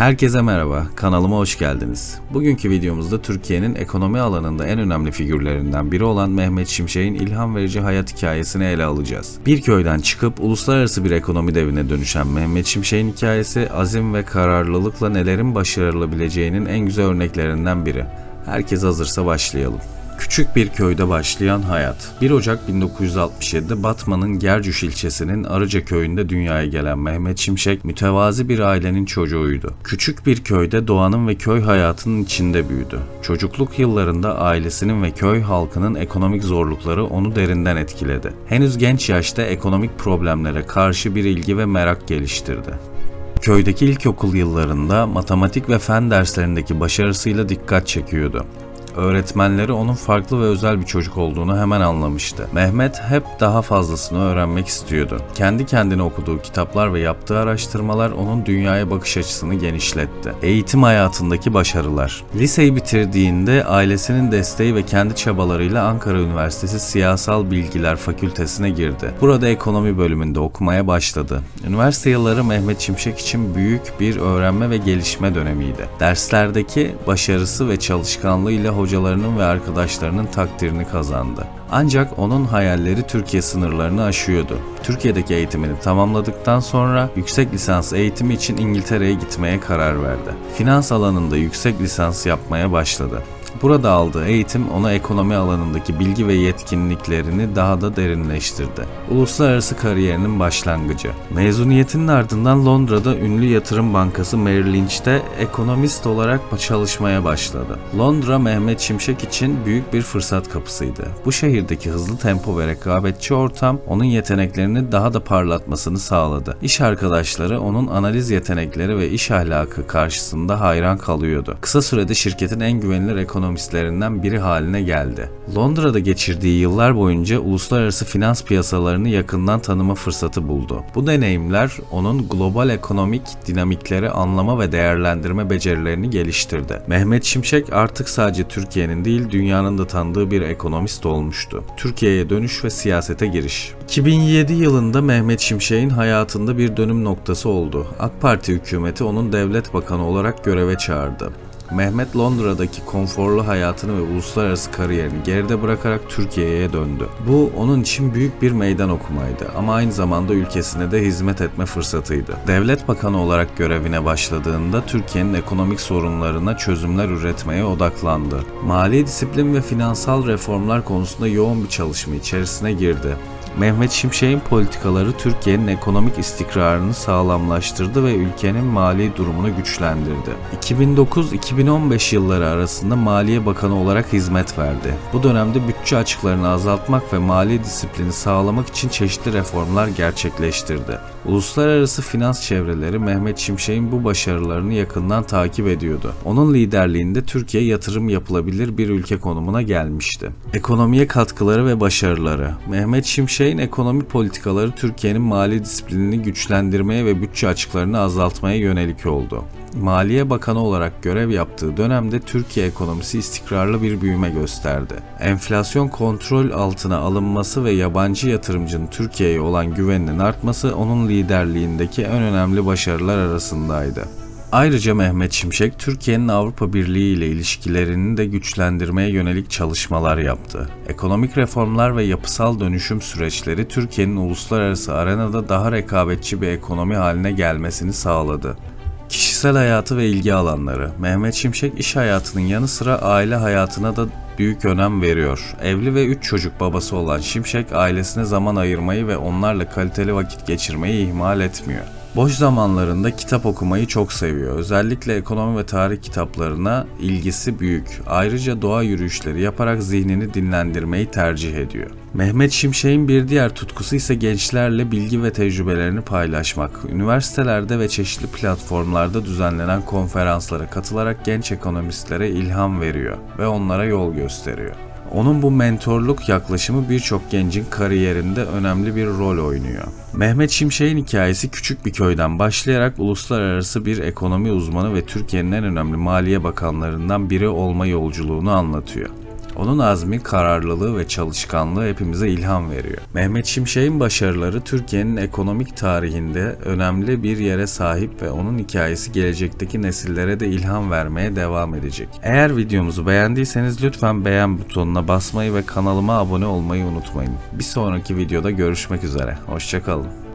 Herkese merhaba, kanalıma hoş geldiniz. Bugünkü videomuzda Türkiye'nin ekonomi alanında en önemli figürlerinden biri olan Mehmet Şimşek'in ilham verici hayat hikayesini ele alacağız. Bir köyden çıkıp uluslararası bir ekonomi devine dönüşen Mehmet Şimşek'in hikayesi azim ve kararlılıkla nelerin başarılabileceğinin en güzel örneklerinden biri. Herkes hazırsa başlayalım. Küçük bir köyde başlayan hayat. 1 Ocak 1967'de Batman'ın Gercüş ilçesinin Arıca köyünde dünyaya gelen Mehmet Şimşek mütevazi bir ailenin çocuğuydu. Küçük bir köyde doğanın ve köy hayatının içinde büyüdü. Çocukluk yıllarında ailesinin ve köy halkının ekonomik zorlukları onu derinden etkiledi. Henüz genç yaşta ekonomik problemlere karşı bir ilgi ve merak geliştirdi. Köydeki ilkokul yıllarında matematik ve fen derslerindeki başarısıyla dikkat çekiyordu. Öğretmenleri onun farklı ve özel bir çocuk olduğunu hemen anlamıştı. Mehmet hep daha fazlasını öğrenmek istiyordu. Kendi kendine okuduğu kitaplar ve yaptığı araştırmalar onun dünyaya bakış açısını genişletti. Eğitim hayatındaki başarılar. Liseyi bitirdiğinde ailesinin desteği ve kendi çabalarıyla Ankara Üniversitesi Siyasal Bilgiler Fakültesine girdi. Burada ekonomi bölümünde okumaya başladı. Üniversite yılları Mehmet Şimşek için büyük bir öğrenme ve gelişme dönemiydi. Derslerdeki başarısı ve çalışkanlığıyla hocalarının ve arkadaşlarının takdirini kazandı. Ancak onun hayalleri Türkiye sınırlarını aşıyordu. Türkiye'deki eğitimini tamamladıktan sonra yüksek lisans eğitimi için İngiltere'ye gitmeye karar verdi. Finans alanında yüksek lisans yapmaya başladı. Burada aldığı eğitim ona ekonomi alanındaki bilgi ve yetkinliklerini daha da derinleştirdi. Uluslararası kariyerinin başlangıcı. Mezuniyetinin ardından Londra'da ünlü yatırım bankası Merrill Lynch'te ekonomist olarak çalışmaya başladı. Londra Mehmet Şimşek için büyük bir fırsat kapısıydı. Bu şehirdeki hızlı tempo ve rekabetçi ortam onun yeteneklerini daha da parlatmasını sağladı. İş arkadaşları onun analiz yetenekleri ve iş ahlakı karşısında hayran kalıyordu. Kısa sürede şirketin en güvenilir ekonomistlerinden biri haline geldi. Londra'da geçirdiği yıllar boyunca uluslararası finans piyasalarını yakından tanıma fırsatı buldu. Bu deneyimler onun global ekonomik dinamikleri anlama ve değerlendirme becerilerini geliştirdi. Mehmet Şimşek artık sadece Türkiye'nin değil dünyanın da tanıdığı bir ekonomist olmuştu. Türkiye'ye dönüş ve siyasete giriş. 2007 yılında Mehmet Şimşek'in hayatında bir dönüm noktası oldu. AK Parti hükümeti onun devlet bakanı olarak göreve çağırdı. Mehmet Londra'daki konforlu hayatını ve uluslararası kariyerini geride bırakarak Türkiye'ye döndü. Bu onun için büyük bir meydan okumaydı ama aynı zamanda ülkesine de hizmet etme fırsatıydı. Devlet Bakanı olarak görevine başladığında Türkiye'nin ekonomik sorunlarına çözümler üretmeye odaklandı. Mali disiplin ve finansal reformlar konusunda yoğun bir çalışma içerisine girdi. Mehmet Şimşek'in politikaları Türkiye'nin ekonomik istikrarını sağlamlaştırdı ve ülkenin mali durumunu güçlendirdi. 2009-2015 yılları arasında Maliye Bakanı olarak hizmet verdi. Bu dönemde bütçe açıklarını azaltmak ve mali disiplini sağlamak için çeşitli reformlar gerçekleştirdi. Uluslararası finans çevreleri Mehmet Şimşek'in bu başarılarını yakından takip ediyordu. Onun liderliğinde Türkiye yatırım yapılabilir bir ülke konumuna gelmişti. Ekonomiye katkıları ve başarıları Mehmet Şimşek'in ekonomi politikaları Türkiye'nin mali disiplinini güçlendirmeye ve bütçe açıklarını azaltmaya yönelik oldu. Maliye Bakanı olarak görev yaptığı dönemde Türkiye ekonomisi istikrarlı bir büyüme gösterdi. Enflasyon kontrol altına alınması ve yabancı yatırımcının Türkiye'ye olan güveninin artması onun liderliğindeki en önemli başarılar arasındaydı. Ayrıca Mehmet Şimşek Türkiye'nin Avrupa Birliği ile ilişkilerini de güçlendirmeye yönelik çalışmalar yaptı. Ekonomik reformlar ve yapısal dönüşüm süreçleri Türkiye'nin uluslararası arenada daha rekabetçi bir ekonomi haline gelmesini sağladı. Kişisel hayatı ve ilgi alanları. Mehmet Şimşek iş hayatının yanı sıra aile hayatına da büyük önem veriyor. Evli ve 3 çocuk babası olan Şimşek ailesine zaman ayırmayı ve onlarla kaliteli vakit geçirmeyi ihmal etmiyor. Boş zamanlarında kitap okumayı çok seviyor. Özellikle ekonomi ve tarih kitaplarına ilgisi büyük. Ayrıca doğa yürüyüşleri yaparak zihnini dinlendirmeyi tercih ediyor. Mehmet Şimşek'in bir diğer tutkusu ise gençlerle bilgi ve tecrübelerini paylaşmak. Üniversitelerde ve çeşitli platformlarda düzenlenen konferanslara katılarak genç ekonomistlere ilham veriyor ve onlara yol gösteriyor. Onun bu mentorluk yaklaşımı birçok gencin kariyerinde önemli bir rol oynuyor. Mehmet Şimşek'in hikayesi küçük bir köyden başlayarak uluslararası bir ekonomi uzmanı ve Türkiye'nin en önemli maliye bakanlarından biri olma yolculuğunu anlatıyor. Onun azmi, kararlılığı ve çalışkanlığı hepimize ilham veriyor. Mehmet Şimşek'in başarıları Türkiye'nin ekonomik tarihinde önemli bir yere sahip ve onun hikayesi gelecekteki nesillere de ilham vermeye devam edecek. Eğer videomuzu beğendiyseniz lütfen beğen butonuna basmayı ve kanalıma abone olmayı unutmayın. Bir sonraki videoda görüşmek üzere. Hoşçakalın.